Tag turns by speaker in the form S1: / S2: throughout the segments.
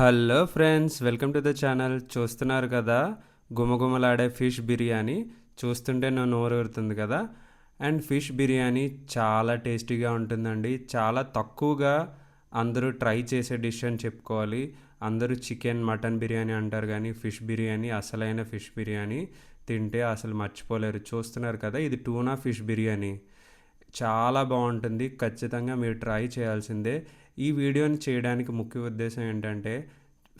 S1: Hello friends welcome to the channel. చూస్తున్నారు కదా గుమగుమలాడే ఫిష్ బిర్యానీ. చూస్తుంటే నన్ను నోరు ఊరుతుంది కదా. అండ్ ఫిష్ బిర్యానీ చాలా టేస్టీగా ఉంటుందండి. చాలా తక్కువగా అందరూ ట్రై చేసే డిష్ అని చెప్పుకోవాలి. అందరూ చికెన్ మటన్ బిర్యానీ అంటారు కానీ ఫిష్ బిర్యానీ అసలైన ఫిష్ బిర్యానీ తింటే అసలు మర్చిపోలేరు. చూస్తున్నారు కదా ఇది టూనా ఫిష్ బిర్యానీ. చాలా బాగుంటుంది. ఖచ్చితంగా మీరు ట్రై చేయాల్సిందే. ఈ వీడియోని చేయడానికి ముఖ్య ఉద్దేశం ఏంటంటే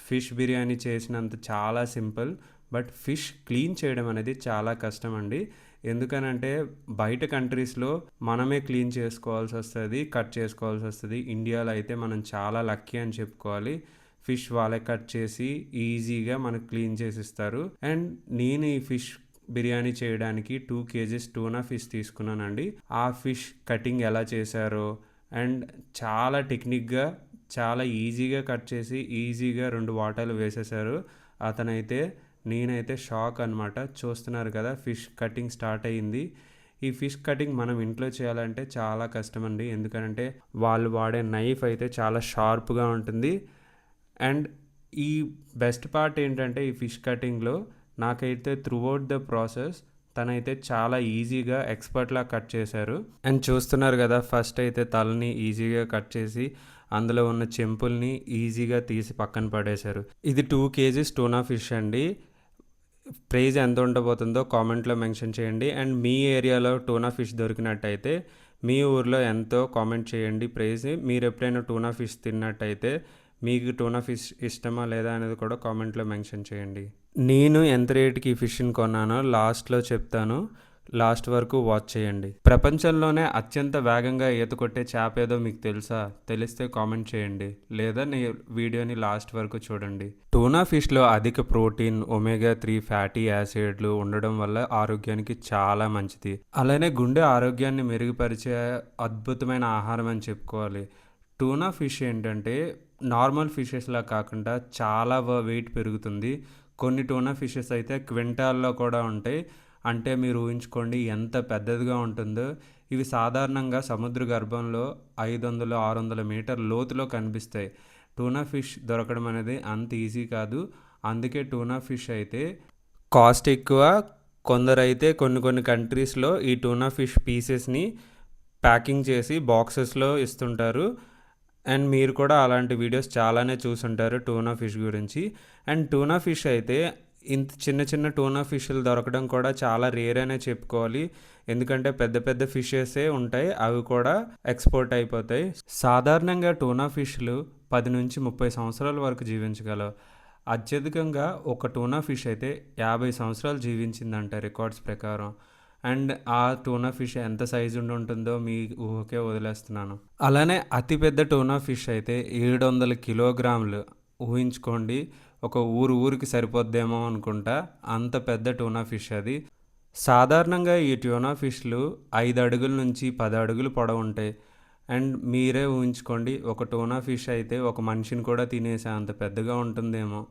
S1: ఫిష్ బిర్యానీ చేసినంత చాలా సింపుల్ బట్ ఫిష్ క్లీన్ చేయడం అనేది చాలా కష్టం అండి. ఎందుకనంటే బయట కంట్రీస్లో మనమే క్లీన్ చేసుకోవాల్సి వస్తుంది కట్ చేసుకోవాల్సి వస్తుంది. ఇండియాలో అయితే మనం చాలా లక్కీ అని చెప్పుకోవాలి. ఫిష్ వాళ్ళే కట్ చేసి ఈజీగా మనకు క్లీన్ చేసి ఇస్తారు అండ్ నేను ఈ ఫిష్ బిర్యానీ చేయడానికి టూ కేజీస్ టూనా ఫిష్ తీసుకున్నానండి. ఆ ఫిష్ కటింగ్ ఎలా చేశారో అండ్ చాలా టెక్నిక్గా చాలా ఈజీగా కట్ చేసి ఈజీగా రెండు వాటర్లు వేసేసారు. అతనైతే నేనైతే షాక్ అనమాట చూస్తున్నారు కదా ఫిష్ కటింగ్ స్టార్ట్ అయ్యింది. ఈ ఫిష్ కటింగ్ మనం ఇంట్లో చేయాలంటే చాలా కష్టం అండి ఎందుకంటే వాళ్ళు వాడే నైఫ్ అయితే చాలా షార్ప్గా ఉంటుంది. అండ్ ఈ బెస్ట్ పార్ట్ ఏంటంటే ఈ ఫిష్ కటింగ్లో నాకైతే త్రూఅవుట్ ద ప్రాసెస్ తనైతే చాలా ఈజీగా ఎక్స్పర్ట్లా కట్ చేశారు. అండ్ చూస్తున్నారు కదా ఫస్ట్ అయితే తలని ఈజీగా కట్ చేసి అందులో ఉన్న చెంపుల్ని ఈజీగా తీసి పక్కన పడేశారు. ఇది టూ కేజీస్ టూనా ఫిష్ అండి. ప్రైజ్ ఎంత ఉండబోతుందో కామెంట్లో మెన్షన్ చేయండి. అండ్ మీ ఏరియాలో టూనా ఫిష్ దొరికినట్టయితే మీ ఊర్లో ఎంతో కామెంట్ చేయండి ప్రైజ్. మీరు ఎప్పుడైనా టూనా ఫిష్ తిన్నట్టయితే మీకు టూనా ఫిష్ ఇష్టమా లేదా అనేది కూడా కామెంట్లో మెన్షన్ చేయండి. నేను ఎంత రేటుకి ఈ ఫిష్ని కొన్నానో లాస్ట్లో చెప్తాను. లాస్ట్ వరకు వాచ్ చేయండి. ప్రపంచంలోనే అత్యంత వేగంగా ఈత కొట్టే చేప ఏదో మీకు తెలుసా? తెలిస్తే కామెంట్ చేయండి. లేదా నీ వీడియోని లాస్ట్ వరకు చూడండి. టూనా ఫిష్లో అధిక ప్రోటీన్ ఒమేగా త్రీ ఫ్యాటీ యాసిడ్లు ఉండడం వల్ల ఆరోగ్యానికి చాలా మంచిది. అలానే గుండె ఆరోగ్యాన్ని మెరుగుపరిచే అద్భుతమైన ఆహారం అని చెప్పుకోవాలి. టూనా ఫిష్ ఏంటంటే నార్మల్ ఫిషెస్లా కాకుండా చాలా వెయిట్ పెరుగుతుంది. కొన్ని టూనా ఫిషెస్ అయితే క్వింటాల్లో కూడా ఉంటాయి. అంటే మీరు ఊహించుకోండి ఎంత పెద్దదిగా ఉంటుందో. ఇవి సాధారణంగా సముద్ర గర్భంలో ఐదు వందలు ఆరు వందల మీటర్ లోతులో కనిపిస్తాయి. టూనా ఫిష్ దొరకడం అనేది అంత ఈజీ కాదు. అందుకే టూనా ఫిష్ అయితే కాస్ట్ ఎక్కువ. కొందరైతే కొన్ని కొన్ని కంట్రీస్లో ఈ టూనా ఫిష్ పీసెస్ని ప్యాకింగ్ చేసి బాక్సెస్లో ఇస్తుంటారు. అండ్ మీరు కూడా అలాంటి వీడియోస్ చాలానే చూసుంటారు టూనా ఫిష్ గురించి. అండ్ టూనా ఫిష్ అయితే ఇంత చిన్న చిన్న టూనా ఫిష్లు దొరకడం కూడా చాలా రేర్ అనే చెప్పుకోవాలి. ఎందుకంటే పెద్ద పెద్ద ఫిషెసే ఉంటాయి అవి కూడా ఎక్స్పోర్ట్ అయిపోతాయి. సాధారణంగా టూనా ఫిష్లు పది నుంచి ముప్పై సంవత్సరాల వరకు జీవించగలవు. అత్యధికంగా ఒక టూనా ఫిష్ అయితే యాభై సంవత్సరాలు జీవించిందంట రికార్డ్స్ ప్రకారం. అండ్ ఆ టూనా ఫిష్ ఎంత సైజు ఉండి ఉంటుందో మీ ఊహకే వదిలేస్తున్నాను. అలానే అతిపెద్ద టూనా ఫిష్ అయితే ఏడు వందల కిలోగ్రాములు. ఊహించుకోండి ఒక ఊరు ఊరికి సరిపోద్దేమో అనుకుంటా అంత పెద్ద టూనా ఫిష్ అది. సాధారణంగా ఈ ట్యూనా ఫిష్లు ఐదు అడుగుల నుంచి పది అడుగులు పొడవు ఉంటాయి. అండ్ మీరే ఊహించుకోండి ఒక టూనా ఫిష్ అయితే ఒక మనిషిని కూడా తినేసే అంత పెద్దగా ఉంటుందేమో.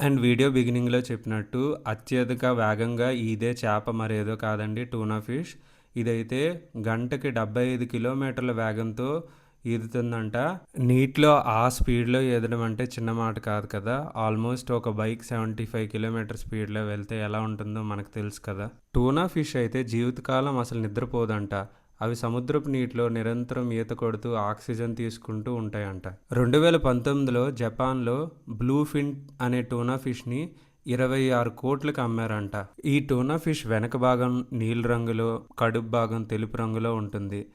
S1: అండ్ వీడియో బిగినింగ్లో చెప్పినట్టు అత్యధిక వేగంగా ఇదే చేప మరేదో కాదండి టూనా ఫిష్. ఇదైతే గంటకి డెబ్బై ఐదు కిలోమీటర్ల వేగంతో ఈదుతుందంట. నీటిలో ఆ స్పీడ్లో ఈదడం అంటే చిన్న మాట కాదు కదా. ఆల్మోస్ట్ ఒక బైక్ సెవెంటీ ఫైవ్ కిలోమీటర్ స్పీడ్లో వెళ్తే ఎలా ఉంటుందో మనకు తెలుసు కదా. టూనా ఫిష్ అయితే జీవితకాలం అసలు నిద్రపోదంట. అవి సముద్రపు నీటిలో నిరంతరం ఈత కొడుతూ ఆక్సిజన్ తీసుకుంటూ ఉంటాయంట. రెండు వేల పంతొమ్మిదిలో జపాన్లో బ్లూ ఫిన్ అనే టూనా ఫిష్ని ఇరవై ఆరు కోట్లకు అమ్మారంట. ఈ టూనా ఫిష్ వెనక భాగం నీలి రంగులో కడుపు భాగం తెలుపు రంగులో ఉంటుంది.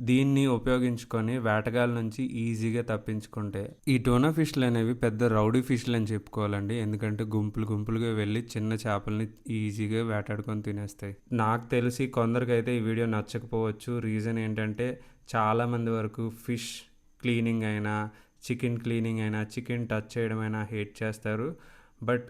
S1: దీన్ని ఉపయోగించుకొని వేటగాళ్ళ నుంచి ఈజీగా తప్పించుకుంటే ఈ టోనా ఫిష్లు అనేవి పెద్ద రౌడీ ఫిష్లు అని చెప్పుకోవాలండి. ఎందుకంటే గుంపులు గుంపులుగా వెళ్ళి చిన్న చేపల్ని ఈజీగా వేటాడుకొని తినేస్తాయి. నాకు తెలిసి కొందరికైతే ఈ వీడియో నచ్చకపోవచ్చు. రీజన్ ఏంటంటే చాలామంది వరకు ఫిష్ క్లీనింగ్ అయినా చికెన్ క్లీనింగ్ అయినా చికెన్ టచ్ చేయడం అయినా హేట్ చేస్తారు. బట్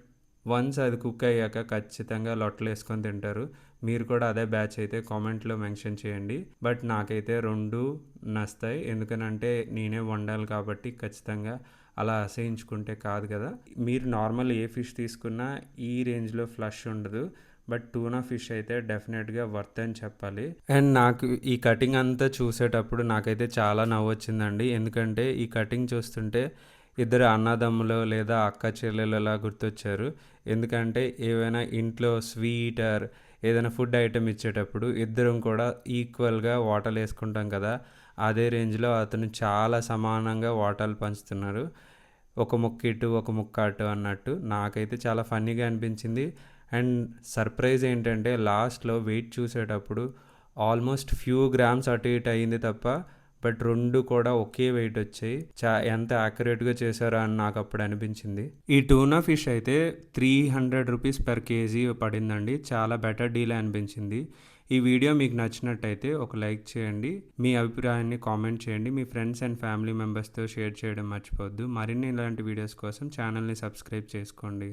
S1: వన్స్ అది కుక్ అయ్యాక ఖచ్చితంగా లొట్టలు వేసుకొని తింటారు. మీరు కూడా అదే బ్యాచ్ అయితే కామెంట్లో మెన్షన్ చేయండి. బట్ నాకైతే రెండు నస్తాయి ఎందుకనంటే నేనే వండాలి కాబట్టి ఖచ్చితంగా అలా అసహించుకుంటే కాదు కదా. మీరు నార్మల్ ఏ ఫిష్ తీసుకున్నా ఈ రేంజ్లో ఫ్లష్ ఉండదు. బట్ టూనా ఫిష్ అయితే డెఫినెట్గా వర్త్ అని చెప్పాలి. అండ్ నాకు ఈ కటింగ్ అంతా చూసేటప్పుడు నాకైతే చాలా నవ్వు వచ్చిందండి ఎందుకంటే ఈ కటింగ్ చూస్తుంటే ఇద్దరు అన్నదమ్ములు లేదా అక్క చెల్లెలలా గుర్తొచ్చారు. ఎందుకంటే ఏవైనా ఇంట్లో స్వీటర్ ఏదైనా ఫుడ్ ఐటెం ఇచ్చేటప్పుడు ఇద్దరం కూడా ఈక్వల్గా వాటర్ వేసుకుంటాం కదా అదే రేంజ్లో అతను చాలా సమానంగా వాటాలు పంచుతున్నారు. ఒక ముక్క ఇటు ఒక ముక్క అటు అన్నట్టు నాకైతే చాలా ఫన్నీగా అనిపించింది. అండ్ సర్ప్రైజ్ ఏంటంటే లాస్ట్లో వెయిట్ చూసేటప్పుడు ఆల్మోస్ట్ ఫ్యూ గ్రామ్స్ అటు ఇటు అయింది తప్ప బట్ రెండు కూడా ఒకే వెయిట్ వచ్చాయి. చా ఎంత యాక్యురేట్గా చేశారో అని నాకు అప్పుడు అనిపించింది. ఈ టూనా ఫిష్ అయితే three hundred rupees per kg పడిందండి. చాలా బెటర్ డీల్ అనిపించింది. ఈ వీడియో మీకు నచ్చినట్టయితే ఒక లైక్ చేయండి. మీ అభిప్రాయాన్ని కామెంట్ చేయండి. మీ ఫ్రెండ్స్ అండ్ ఫ్యామిలీ మెంబర్స్తో షేర్ చేయడం మర్చిపోవద్దు. మరిన్ని ఇలాంటి వీడియోస్ కోసం ఛానల్ని సబ్స్క్రైబ్ చేసుకోండి.